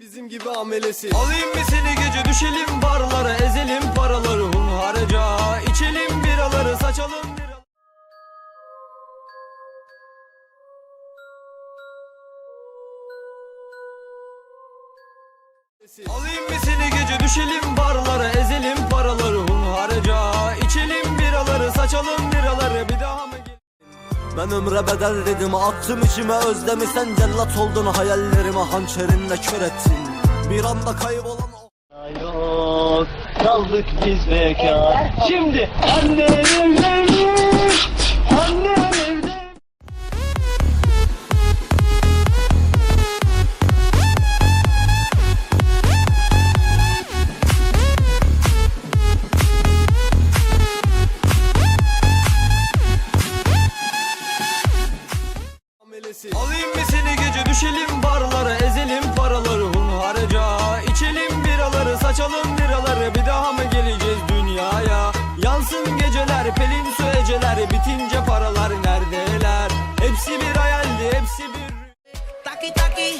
Bizim gibi amelesi. Alayım mı seni gece? Düşelim barlara Ezelim paraları. Hunharca İçelim biraları saçalım biraları. Alayım mı seni gece? Düşelim barlara Ezelim paraları. hunharca Ben ömre bedel dedim attım içime özlemi. Sen cellat oldun hayallerimi hançerinle kör ettin. Bir anda kaybolan o Yok kaldık biz bekar. Şimdi annen evlenmiş muamelesi Alayım mı seni gece düşelim barlara Ezelim paraları hunharca. İçelim biraları saçalım biraları Bir daha mı geleceğiz dünyaya? Yansın geceler pelin su Bitince paralar neredeler? Hepsi bir hayaldi hepsi bir Taki taki,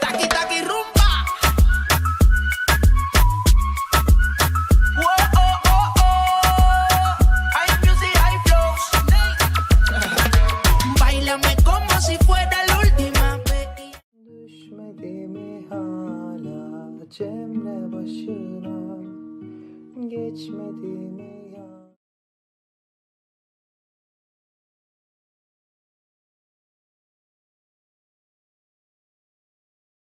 taki taki rumba. Cemre başına Geçmedi mi